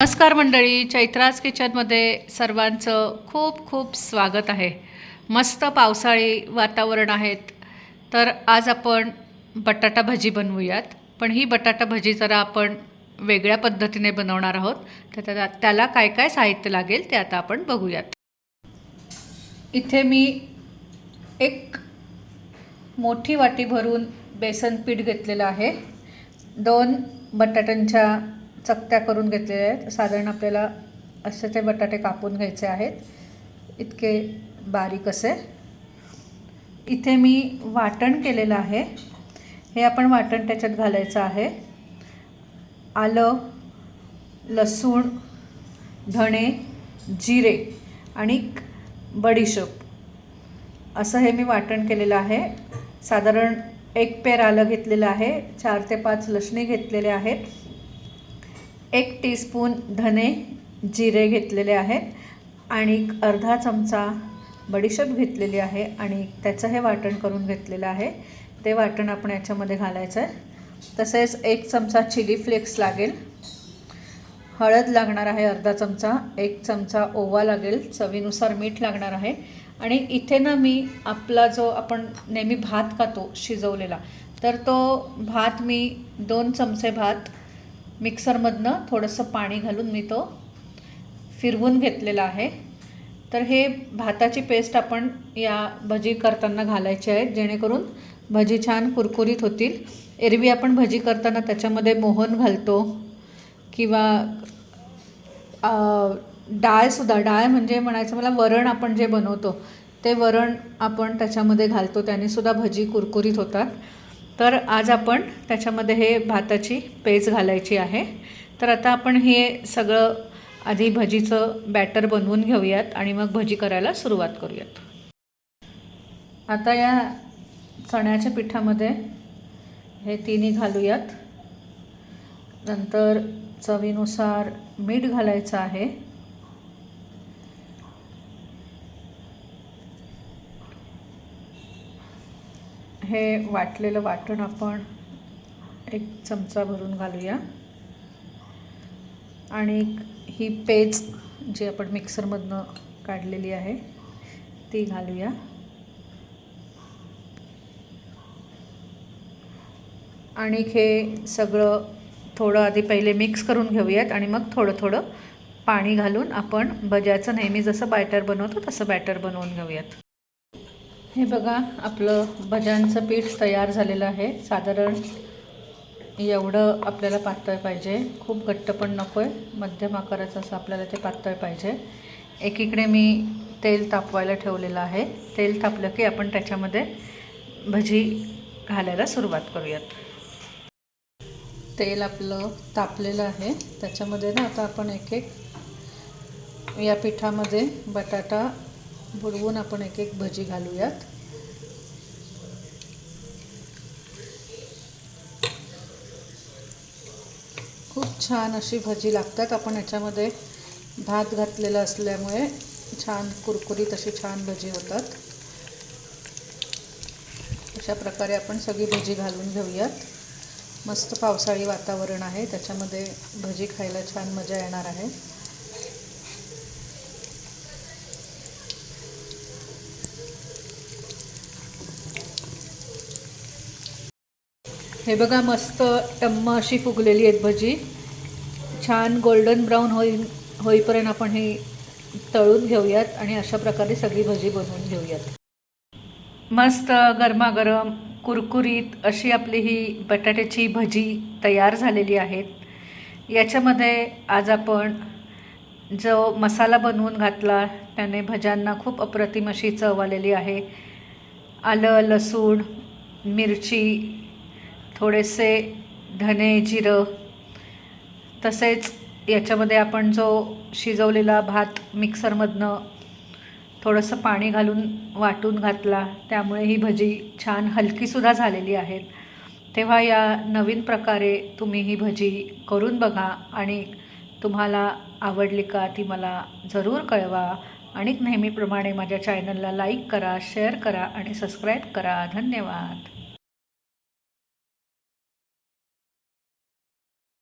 नमस्कार मंडळी चैत्राज किचनमध्ये सर्वांचं खूप खूप स्वागत आहे. मस्त पावसाळी वातावरण आहेत. तर आज आपण बटाटा भजी बनवूयात. पण ही बटाटा भजी जरा आपण वेगळ्या पद्धतीने बनवणार आहोत. तर त्या त्याला काय काय साहित्य लागेल ते आता आपण बघूयात. इथे मी एक मोठी वाटी भरून बेसन पीठ घेतलेलं आहे. दोन बटाट्यांच्या चकत्या करून घेतलेल्या आहेत. साधारण आपल्याला असे ते बटाटे कापून घ्यायचे आहेत. इतके बारीक असे. इथे मी वाटण केलेलं आहे. हे आपण वाटण त्याच्यात घालायचं आहे. आलं लसूण धणे जिरे आणि बडीशोप. असं हे मी वाटण केलेलं आहे. साधारण एक पेर आलं घेतलेलं आहे. चार ते पाच लसणी घेतलेले आहेत. एक टीस्पून धने जिरे घेतलेले आहेत आणि अर्धा चमचा बडीशेप घेतलेली आहे आणि त्याचं हे वाटण करून घेतलेलं आहे. ते वाटण आपण याच्यामध्ये घालायचं आहे. तसेच एक चमचा चिली फ्लेक्स लागेल. हळद लागणार आहे अर्धा चमचा एक चमचा ओवा लागेल चवीनुसार मीठ लागणार आहे. आणि इथे ना मी आपला जो आपण नेहमी भात खातो शिजवलेला तर तो भात मी दोन चमचे भात मिक्सरमधनं थोडंसं पाणी घालून मी तो फिरवून घेतलेला आहे. तर हे भाताची पेस्ट आपण या भजी करताना घालायची आहे. जेणेकरून भजी छान कुरकुरीत होतील. एरवी आपण भजी करताना त्याच्यामध्ये मोहन घालतो किंवा डाळसुद्धा डाळ म्हणजे म्हणायचं मला वरण आपण जे बनवतो ते वरण आपण त्याच्यामध्ये घालतो. त्यानेसुद्धा भजी कुरकुरीत होतात. तर आज आपण त्याच्यामध्ये हे भाताची पेज घालायची आहे. तर आता आपण हे सगळं आधी भजीचं बॅटर बनवून घेऊयात आणि मग भजी करायला सुरुवात करूयात. आता या चण्याच्या पिठामध्ये हे तिन्ही घालूयात. नंतर चवीनुसार मीठ घालायचं आहे. हे वाटलेलं वाटण आपण एक चमचा भरून घालूया. आणि ही पेज जी आपण मिक्सरमधनं काढलेली आहे ती घालूया. आणि हे सगळं थोडं आधी पहिले मिक्स करून घेऊयात आणि मग थोडं थोडं पाणी घालून आपण भज्याचं नेहमी जसं बॅटर बनवतो तसं बॅटर बनवून घेऊयात. हे बघा आपलं भज्यांचं पीठ तयार झालेलं आहे. साधारण एवढं आपल्याला पातळ पाहिजे. खूप घट्ट पण नको आहे मध्यम आकाराचं असं आपल्याला ते पातळ पाहिजे. एकीकडे मी तेल तापवायला ठेवलेलं आहे. तेल तापलं की आपण त्याच्यामध्ये भजी घालायला सुरुवात करूयात. तेल आपलं तापलेलं आहे. त्याच्यामध्ये ना आता आपण एक एक या पिठामध्ये बटाटा बुडवून आपण एक एक भजी घालूयात. खूप छान अशी भजी लागतात. आपण याच्यामध्ये भात घातलेला असल्यामुळे छान कुरकुरीत अशी छान भजी होतात. अशा प्रकारे आपण सगळी भजी घालून घेऊयात. मस्त पावसाळी वातावरण आहे. त्याच्यामध्ये भजी खायला छान मजा येणार आहे. हे बघा मस्त टम्म अशी फुगलेली आहेत भजी. छान गोल्डन ब्राऊन होई होईपर्यंत आपण ही तळून घेऊयात आणि अशा प्रकारे सगळी भजी बनवून घेऊयात. मस्त गरमागरम कुरकुरीत अशी आपली ही बटाट्याची भजी तयार झालेली आहेत. याच्यामध्ये आज आपण जो मसाला बनवून घातला त्याने भज्यांना खूप अप्रतिम अशी चव आलेली आहे. आलं लसूण मिरची थोडेसे धने जिरं तसेच याच्यामध्ये आपण जो शिजवलेला भात मिक्सरमधनं थोडंसं पाणी घालून वाटून घातला त्यामुळे ही भजी छान हलकीसुद्धा झालेली आहेत. तेव्हा या नवीन प्रकारे तुम्ही ही भजी करून बघा आणि तुम्हाला आवडली का ती मला जरूर कळवा आणि नेहमीप्रमाणे माझ्या चॅनलला लाईक करा शेअर करा आणि सबस्क्राईब करा. धन्यवाद.